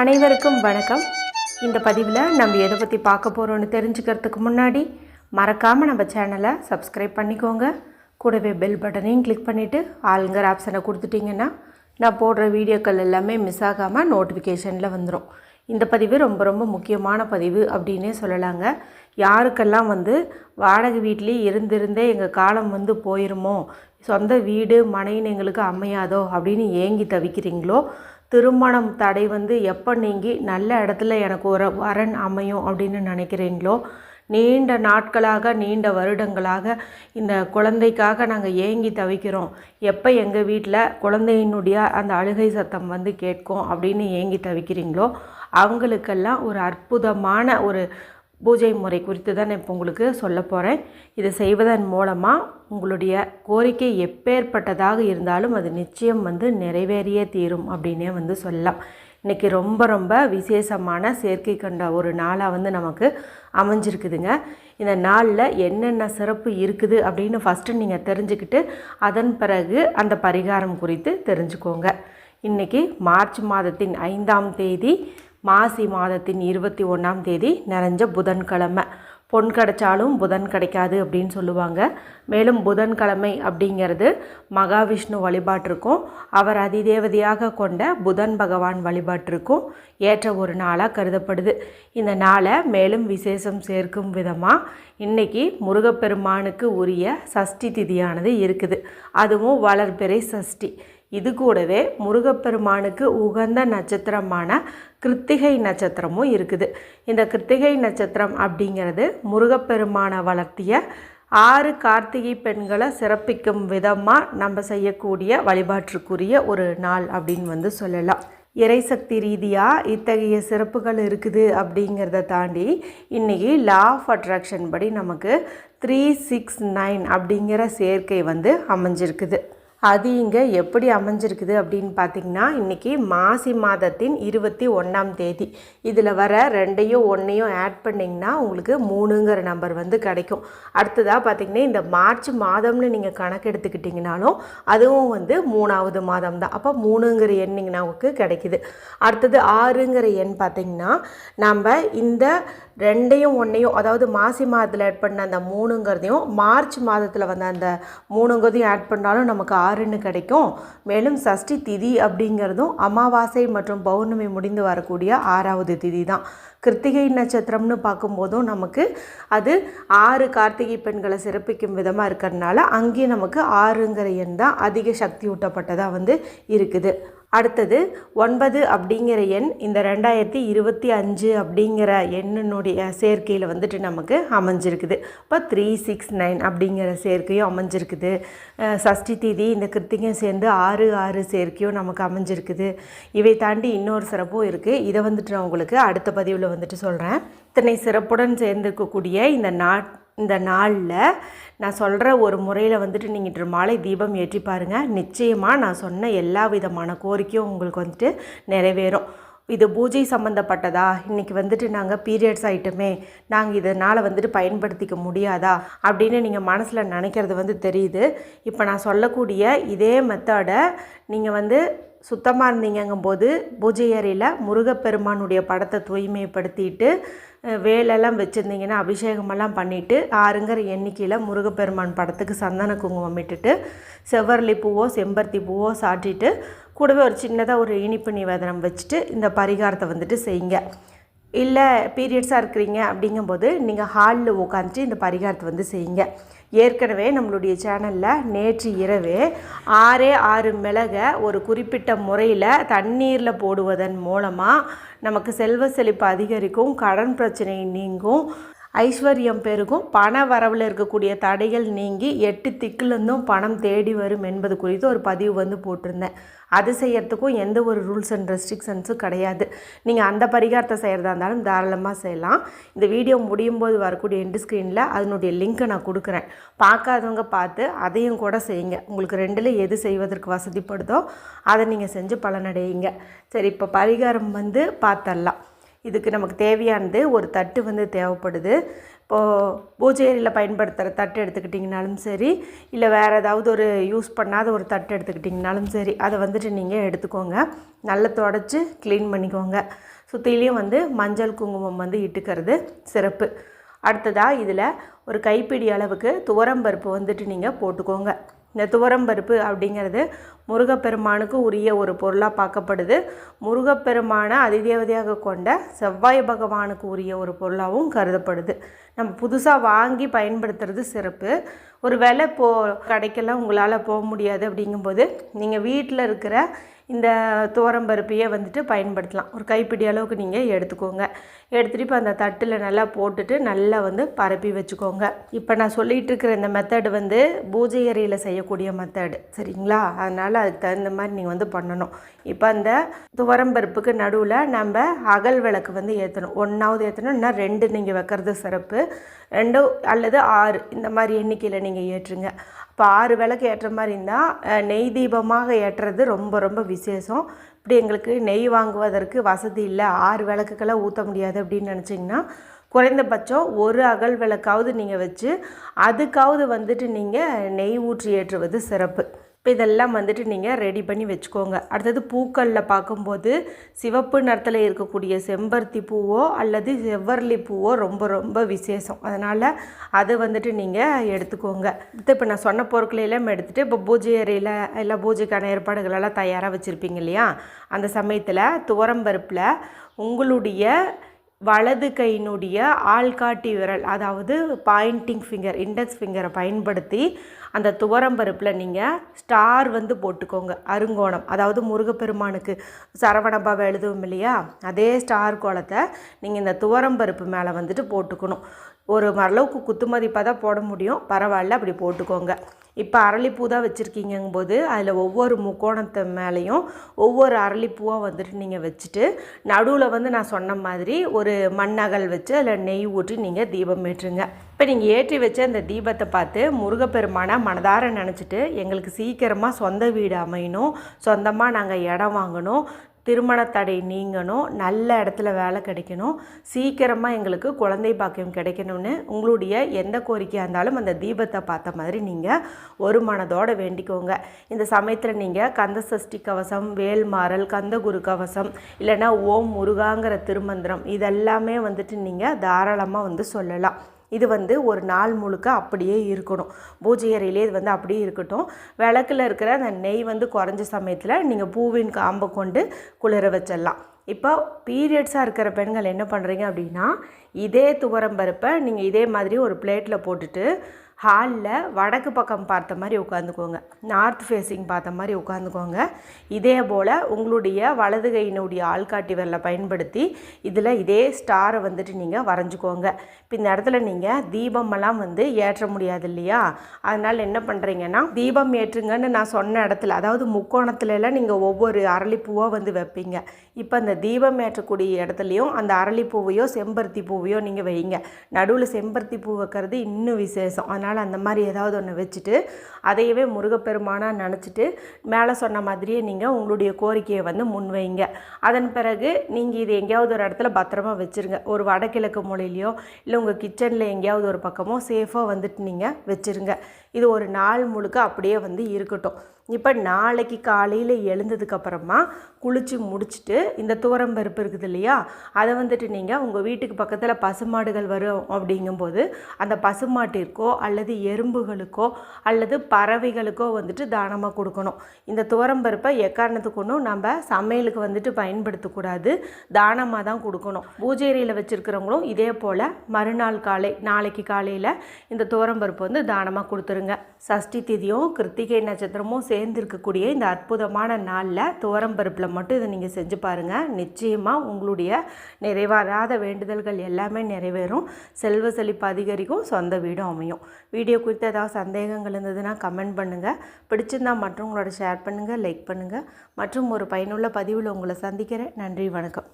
அனைவருக்கும் வணக்கம். இந்த பதிவில் நம்ம எதை பற்றி பார்க்க போகிறோன்னு தெரிஞ்சுக்கிறதுக்கு முன்னாடி மறக்காமல் நம்ம சேனலை சப்ஸ்கிரைப் பண்ணிக்கோங்க. கூடவே பெல் பட்டனையும் கிளிக் பண்ணிவிட்டு ஆளுங்கிற ஆப்ஷனை கொடுத்துட்டிங்கன்னா நான் போடுற வீடியோக்கள் எல்லாமே மிஸ் ஆகாமல் நோட்டிஃபிகேஷனில் வந்துடும் இந்த பதிவு ரொம்ப ரொம்ப முக்கியமான பதிவு அப்படின்னே சொல்லலாங்க. யாருக்கெல்லாம் வந்து வாடகை வீட்லேயே இருந்திருந்தே எங்கள் காலம் வந்து போயிருமோ சொந்த வீடு மனைன்னு எங்களுக்கு அமையாதோ அப்படின்னு ஏங்கி தவிக்கிறீங்களோ திருமணம் தடை வந்து எப்போ நீங்கி நல்ல இடத்துல எனக்கு ஒரு வரன் அமையும் அப்படின்னு நினைக்கிறீங்களோ நீண்ட நாட்களாக நீண்ட வருடங்களாக இந்த குழந்தைக்காக நாங்கள் ஏங்கி தவிக்கிறோம். எப்போ எங்கள் வீட்டில் குழந்தையினுடைய அந்த அழுகை சத்தம் வந்து கேட்கும் அப்படின்னு ஏங்கி தவிக்கிறீங்களோ அவங்களுக்கெல்லாம் ஒரு அற்புதமான ஒரு பூஜை முறை குறித்து தான் நான் இப்போ உங்களுக்கு சொல்ல போகிறேன் இதை செய்வதன் மூலமாக உங்களுடைய கோரிக்கை எப்பேற்பட்டதாக இருந்தாலும் அது நிச்சயம் வந்து நிறைவேறியே தீரும் அப்படின்னே வந்து சொல்லலாம். இன்றைக்கி ரொம்ப ரொம்ப விசேஷமான சேர்க்கை கண்ட ஒரு நாளாக வந்து நமக்கு அமைஞ்சிருக்குதுங்க. இந்த நாளில் என்னென்ன சிறப்பு இருக்குது அப்படின்னு ஃபஸ்ட்டு நீங்கள் தெரிஞ்சுக்கிட்டு அதன் பிறகு அந்த பரிகாரம் குறித்து தெரிஞ்சுக்கோங்க. இன்றைக்கி மார்ச் மாதத்தின் ஐந்தாம் தேதி மாசி மாதத்தின் இருபத்தி ஒன்றாம் தேதி நிறைஞ்ச புதன்கிழமை. பொன் கிடைச்சாலும் புதன் கிடைக்காது அப்படின்னு சொல்லுவாங்க. மேலும் புதன்கிழமை அப்படிங்கிறது மகாவிஷ்ணு வழிபாட்டிற்கும் அவர் அதிதேவதையாக கொண்ட புதன் பகவான் வழிபாட்டிற்கும் ஏற்ற ஒரு நாளாக கருதப்படுது. இந்த நாளை மேலும் விசேஷம் சேர்க்கும் விதமாக இன்றைக்கி முருகப்பெருமானுக்கு உரிய சஷ்டி திதியானது இருக்குது. அதுவும் வளர்பிறை சஷ்டி. இது கூடவே முருகப்பெருமானுக்கு உகந்த நட்சத்திரமான கிருத்திகை நட்சத்திரமும் இருக்குது. இந்த கிருத்திகை நட்சத்திரம் அப்படிங்கிறது முருகப்பெருமானை வளர்த்திய ஆறு கார்த்திகை பெண்களை சிறப்பிக்கும் விதமாக நம்ம செய்யக்கூடிய வழிபாட்டுக்குரிய ஒரு நாள் அப்படின்னு வந்து சொல்லலாம். இறைசக்தி ரீதியாக இத்தகைய சிறப்புகள் இருக்குது அப்படிங்கிறத தாண்டி இன்றைக்கி லா ஆஃப் அட்ராக்ஷன் படி நமக்கு த்ரீ சிக்ஸ் நைன் அப்படிங்கிற சேர்க்கை வந்து அமைஞ்சிருக்குது. அது இங்கே எப்படி அமைஞ்சிருக்குது அப்படின்னு பார்த்தீங்கன்னா இன்றைக்கி மாசி மாதத்தின் இருபத்தி ஒன்றாம் தேதி. இதில் வர ரெண்டையும் ஒன்றையும் ஆட் பண்ணிங்கன்னா உங்களுக்கு மூணுங்கிற நம்பர் வந்து கிடைக்கும். அடுத்ததாக பார்த்திங்கன்னா இந்த மார்ச் மாதம்னு நீங்கள் கணக்கு எடுத்துக்கிட்டிங்கனாலும் அதுவும் வந்து மூணாவது மாதம் தான் அப்போ மூணுங்கிற எண்ணிங்கன்னா நமக்கு கிடைக்குது. அடுத்தது ஆறுங்கிற எண் பார்த்திங்கன்னா நம்ம இந்த ரெண்டையும் ஒன்றையும் அதாவது மாசி மாதத்தில் ஆட் பண்ண அந்த மூணுங்கிறதையும் மார்ச் மாதத்தில் வந்த அந்த மூணுங்கிறதையும் ஆட் பண்ணாலும் நமக்கு ஆறுன்னு கிடைக்கும். மேலும் சஷ்டி திதி அப்படிங்கிறதும் அமாவாசை மற்றும் பௌர்ணமி முடிந்து வரக்கூடிய ஆறாவது திதி தான். கிருத்திகை நட்சத்திரம்னு பார்க்கும்போதும் நமக்கு அது ஆறு கார்த்திகை பெண்களை சிறப்பிக்கும் விதமாக இருக்கிறதுனால அங்கேயும் நமக்கு ஆறுங்கிற எண் தான் அதிக சக்தி ஊட்டப்பட்டதாக வந்து இருக்குது. அடுத்தது ஒன்பது அப்படிங்கிற எண் இந்த ரெண்டாயிரத்தி இருபத்தி அஞ்சு அப்படிங்கிற எண்ணினுடைய சேர்க்கையில் வந்துட்டு நமக்கு அமைஞ்சிருக்குது. இப்போ த்ரீ சிக்ஸ் நைன் அப்படிங்கிற சேர்க்கையும் அமைஞ்சிருக்குது. சஷ்டி தீதி இந்த கிருத்திகம் சேர்ந்து ஆறு ஆறு சேர்க்கையும் நமக்கு அமைஞ்சிருக்குது. இவை தாண்டி இன்னொரு சிறப்பும் இருக்குது இதை வந்துட்டு நான் உங்களுக்கு அடுத்த பதிவில் வந்துட்டு சொல்கிறேன் இத்தனை சிறப்புடன் சேர்ந்திருக்கக்கூடிய இந்த நாட் இந்த நாளில் நான் சொல்கிற ஒரு முறையில் வந்துட்டு நீங்கள் இன்று மாலை தீபம் ஏற்றி பாருங்கள் நிச்சயமாக நான் சொன்ன எல்லா விதமான கோரிக்கையும் உங்களுக்கு வந்துட்டு நிறைவேறும். இது பூஜை சம்மந்தப்பட்டதா இன்றைக்கி வந்துட்டு நாங்கள் பீரியட்ஸ் ஆகிட்டுமே நாங்கள் இதனால் வந்துட்டு பயன்படுத்திக்க முடியாதா? அப்படின்னு நீங்கள் மனசில் நினைக்கிறது வந்து தெரியுது. இப்போ நான் சொல்லக்கூடிய இதே மெத்தடை நீங்கள் வந்து சுத்தமாக இருந்தீங்கங்கும்போது பூஜை அறையில் முருகப்பெருமானுடைய படத்தை தூய்மைப்படுத்திட்டு வேலெல்லாம் வச்சுருந்தீங்கன்னா அபிஷேகமெல்லாம் பண்ணிவிட்டு ஆறுங்கிற எண்ணிக்கையில் முருகப்பெருமான் படத்துக்கு சந்தன குங்குமம் இட்டுட்டு செவ்வரளி பூவோ செம்பருத்தி பூவோ சாட்டிட்டு கூடவே ஒரு சின்னதாக ஒரு இனிப்பு நிவேதனம் வச்சுட்டு இந்த பரிகாரத்தை வந்துட்டு செய்யுங்க. இல்லை பீரியட்ஸாக இருக்கிறீங்க அப்படிங்கும்போது நீங்கள் ஹாலில் உட்காந்துட்டு இந்த பரிகாரத்தை வந்து செய்யுங்க. ஏற்கனவே நம்மளுடைய சேனலில் நேற்று இரவு ஆறே ஆறு மிளகை ஒரு குறிப்பிட்ட முறையில் தண்ணீரில் போடுவதன் மூலமாக நமக்கு செல்வ செழிப்பு அதிகரிக்கும் கடன் பிரச்சனை நீங்கும். ஐஸ்வர்யம் பெருகும். பண வரவில் இருக்கக்கூடிய தடைகள் நீங்கி எட்டு திக்கிலிருந்தும் பணம் தேடி வரும் என்பது குறித்து ஒரு பதிவு வந்து போட்டிருந்தேன். அது செய்யறதுக்கும் எந்த ஒரு ரூல்ஸ் அண்ட் ரெஸ்ட்ரிக்ஷன்ஸும் கிடையாது. நீங்கள் அந்த பரிகாரத்தை செய்கிறதா இருந்தாலும் தாராளமாக செய்யலாம். இந்த வீடியோ முடியும் போது வரக்கூடிய எண்டு ஸ்க்ரீனில் அதனுடைய லிங்க்கை நான் கொடுக்குறேன். பார்க்காதவங்க பார்த்து அதையும் கூட செய்யுங்க. உங்களுக்கு ரெண்டில் எது செய்வதற்கு வசதிப்படுதோ அதை நீங்கள் செஞ்சு பலனடையுங்க. சரி இப்போ பரிகாரம் வந்து பார்த்தரலாம் இதுக்கு நமக்கு தேவையானது ஒரு தட்டு வந்து தேவைப்படுது. இப்போது பூஜை அறையில் பயன்படுத்துகிற தட்டு எடுத்துக்கிட்டிங்கனாலும் சரி இல்லை வேறு ஏதாவது ஒரு யூஸ் பண்ணாத ஒரு தட்டு எடுத்துக்கிட்டிங்கனாலும் சரி அதை வந்துட்டு நீங்கள் எடுத்துக்கோங்க. நல்லா தொடச்சி க்ளீன் பண்ணிக்கோங்க. சுற்றிலையும் வந்து மஞ்சள் குங்குமம் வந்து இட்டுக்கிறது சிறப்பு. அடுத்ததாக இதில் ஒரு கைப்பிடி அளவுக்கு துவரம்பருப்பு வந்துட்டு நீங்கள் போட்டுக்கோங்க. இந்த துவரம்பருப்பு அப்படிங்கிறது முருகப்பெருமானுக்கு உரிய ஒரு பொருளாக பார்க்கப்படுது. முருகப்பெருமானை அதிதேவதையாக கொண்ட செவ்வாய் பகவானுக்கு உரிய ஒரு பொருளாகவும் கருதப்படுது. நம்ம புதுசாக வாங்கி பயன்படுத்துறது சிறப்பு. ஒரு வேலை போ கடைக்கெல்லாம் உங்களால் போக முடியாது அப்படிங்கும்போது நீங்கள் வீட்டில் இருக்கிற இந்த துவரம்பருப்பையே வந்துட்டு பயன்படுத்தலாம். ஒரு கைப்பிடி அளவுக்கு நீங்கள் எடுத்துக்கோங்க. எடுத்துகிட்டு இப்போ அந்த தட்டில் நல்லா போட்டுட்டு நல்லா வந்து பரப்பி வச்சுக்கோங்க. இப்போ நான் சொல்லிகிட்டு இருக்கிற இந்த மெத்தடு வந்து பூஜை அறையில் செய்யக்கூடிய மெத்தடு சரிங்களா? அதனால் அதுக்கு தகுந்த மாதிரி நீங்கள் வந்து பண்ணணும். இப்போ அந்த துவரம்பருப்புக்கு நடுவில் நம்ம அகல் விளக்கு வந்து ஏற்றணும் ஒன்றாவது ஏற்றணும் இன்னும் ரெண்டு நீங்கள் வைக்கிறது சிறப்பு. ரெண்டு அல்லது ஆறு இந்த மாதிரி எண்ணிக்கையில் நீங்கள் ஏற்றுங்க. இப்போ ஆறு விளக்கு ஏற்ற மாதிரி இருந்தால் நெய் தீபமாக ஏற்றுறது ரொம்ப ரொம்ப விசேஷம். இப்படி எங்களுக்கு நெய் வாங்குவதற்கு வசதி இல்லை. ஆறு விளக்குக்கெல்லாம் ஊற்ற முடியாது அப்படின்னு நினச்சிங்கன்னா குறைந்தபட்சம் ஒரு அகல் விளக்காவது நீங்கள் வச்சு அதுக்காவது வந்துட்டு நீங்கள் நெய் ஊற்றி ஏற்றுவது சிறப்பு. இப்போ இதெல்லாம் வந்துட்டு நீங்கள் ரெடி பண்ணி வச்சுக்கோங்க. அடுத்தது பூக்களில் பார்க்கும்போது சிவப்பு நிறத்தில் இருக்கக்கூடிய செம்பருத்தி பூவோ அல்லது செவ்வரளி பூவோ ரொம்ப ரொம்ப விசேஷம். அதனால் அதை வந்துட்டு நீங்கள் எடுத்துக்கோங்க. அடுத்து இப்போ நான் சொன்ன பொருட்களையெல்லாம் எடுத்துகிட்டு இப்போ பூஜை அறையில் இல்லை பூஜைக்கான ஏற்பாடுகளெல்லாம் தயாராக வச்சுருப்பீங்க இல்லையா? அந்த சமயத்தில் துவரம்பருப்பில் உங்களுடைய வலது கையினுடைய ஆள்காட்டி விரல் அதாவது பாயிண்டிங் ஃபிங்கர் இண்டெக்ஸ் ஃபிங்கரை பயன்படுத்தி அந்த துவரம்பருப்பில் நீங்கள் ஸ்டார் வந்து போட்டுக்கோங்க அருங்கோணம். அதாவது முருகப்பெருமானுக்கு சரவணபாவை எழுதுவோம் இல்லையா? அதே ஸ்டார் கோலத்தை நீங்கள் இந்த துவரம்பருப்பு மேலே வந்துட்டு போட்டுக்கணும். ஒரு மரளவுக்கு குத்து மதிப்பாக தான் போட முடியும். பரவாயில்ல அப்படி போட்டுக்கோங்க. இப்போ அரளிப்பூ தான் வச்சுருக்கீங்கும்போது அதில் ஒவ்வொரு முக்கோணத்து மேலேயும் ஒவ்வொரு அரளிப்பூவாக வந்துட்டு நீங்கள் வச்சுட்டு நடுவில் வந்து நான் சொன்ன மாதிரி ஒரு மண்ணகல் வச்சு அதில் நெய் ஊற்றி நீங்கள் தீபம் ஏற்றுங்க. இப்போ நீங்கள் ஏற்றி வச்ச அந்த தீபத்தை பார்த்து முருகப்பெருமானை மனதார நினச்சிட்டு எங்களுக்கு சீக்கிரமாக சொந்த வீடு அமையணும் சொந்தமாக நாங்கள் இடம் வாங்கணும் திருமண தடை நீங்கணும் நல்ல இடத்துல வேலை கிடைக்கணும் சீக்கிரமாக எங்களுக்கு குழந்தை பாக்கியம் கிடைக்கணும்னு உங்களுடைய எந்த கோரிக்கையாக இருந்தாலும் அந்த தீபத்தை பார்த்த மாதிரி நீங்கள் ஒரு மனதோடு வேண்டிக்கோங்க. இந்த சமயத்தில் நீங்கள் கந்த சஷ்டி கவசம் வேல்மாறல் கந்தகுரு கவசம் இல்லைன்னா ஓம் முருகாங்கிற திருமந்திரம் இதெல்லாமே வந்துட்டு நீங்கள் தாராளமாக வந்து சொல்லலாம். இது வந்து ஒரு நாள் முழுக்க அப்படியே இருக்கணும். பூஜை அறையிலே இது வந்து அப்படியே இருக்கட்டும். விளக்கில் இருக்கிற அந்த நெய் வந்து குறைஞ்ச சமயத்தில் நீங்கள் பூவின் காம்பை கொண்டு குளிர வச்சிடலாம். இப்போ பீரியட்ஸாக இருக்கிற பெண்கள் என்ன பண்ணுறீங்க அப்படின்னா இதே துவரம் பருப்பை நீங்கள் இதே மாதிரி ஒரு பிளேட்டில் போட்டுட்டு ஹாலில் வடக்கு பக்கம் பார்த்த மாதிரி உட்காந்துக்கோங்க. நார்த் ஃபேஸிங் பார்த்த மாதிரி உட்காந்துக்கோங்க. இதே போல் உங்களுடைய வலது கையினுடைய ஆள்காட்டி வரலை பயன்படுத்தி இதில் இதே ஸ்டாரை வந்துட்டு நீங்கள் வரைஞ்சிக்கோங்க. இப்போ இந்த இடத்துல நீங்கள் தீபமெல்லாம் வந்து ஏற்ற முடியாது இல்லையா? அதனால் என்ன பண்ணுறீங்கன்னா தீபம் ஏற்றுங்கன்னு நான் சொன்ன இடத்துல அதாவது முக்கோணத்துலலாம் நீங்கள் ஒவ்வொரு அரளிப்பூவாக வந்து வைப்பீங்க. இப்போ அந்த தீபம் ஏற்றக்கூடிய இடத்துலையும் அந்த அரளிப்பூவையோ செம்பருத்தி பூவையோ நீங்கள் வைங்க. நடுவில் செம்பருத்தி பூ வைக்கிறது இன்னும் விசேஷம். அதனால் அதனால் அந்த மாதிரி ஏதாவது ஒன்று வச்சுட்டு அதையவே முருகப்பெருமானாக நினச்சிட்டு மேலே சொன்ன மாதிரியே நீங்கள் உங்களுடைய கோரிக்கையை வந்து முன்வைங்க. அதன் பிறகு நீங்கள் இது எங்கேயாவது ஒரு இடத்துல பத்திரமா வச்சுருங்க. ஒரு வடகிழக்கு மூலையிலையோ இல்லை உங்கள் கிச்சனில் எங்கேயாவது ஒரு பக்கமோ சேஃபாக வந்துட்டு நீங்கள் வச்சுருங்க. இது ஒரு நாள் முழுக்க அப்படியே வந்து இருக்கட்டும். இப்போ நாளைக்கு காலையில் எழுந்ததுக்கப்புறமா குளித்து முடிச்சுட்டு இந்த துவரம்பருப்பு இருக்குது இல்லையா? அதை வந்துட்டு நீங்கள் உங்கள் வீட்டுக்கு பக்கத்தில் பசுமாடுகள் வரும் அப்படிங்கும்போது அந்த பசுமாட்டிற்கோ அல்லது எறும்புகளுக்கோ அல்லது பறவைகளுக்கோ வந்துட்டு தானமாக கொடுக்கணும். இந்த துவரம்பருப்பை எக்காரணத்துக்கு ஒன்றும் நம்ம சமையலுக்கு வந்துட்டு பயன்படுத்தக்கூடாது தானமாக தான் கொடுக்கணும். பூஜேரியில் வச்சுருக்கிறவங்களும் இதே போல் மறுநாள் காலை நாளைக்கு காலையில் இந்த துவரம்பருப்பு வந்து தானமாக கொடுத்துருங்க. சஷ்டி திதியும் கிருத்திகை நட்சத்திரமும் சே சேர்ந்துருக்கக்கூடிய இந்த அற்புதமான நாளில் துவரம்பருப்பில் மட்டும் இதை நீங்கள் செஞ்சு பாருங்கள் நிச்சயமாக உங்களுடைய நிறைவேறாத வேண்டுதல்கள் எல்லாமே நிறைவேறும். செல்வ செழிப்பு அதிகரிக்கும் சொந்த வீடும் அமையும். வீடியோ குறித்து ஏதாவது சந்தேகங்கள் இருந்ததுன்னா கமெண்ட் பண்ணுங்கள் பிடிச்சிருந்தா மற்றவங்களோட ஷேர் பண்ணுங்கள் லைக் பண்ணுங்கள் மற்றும் ஒரு பயனுள்ள பதிவில் உங்களை சந்திக்கிறேன். நன்றி வணக்கம்.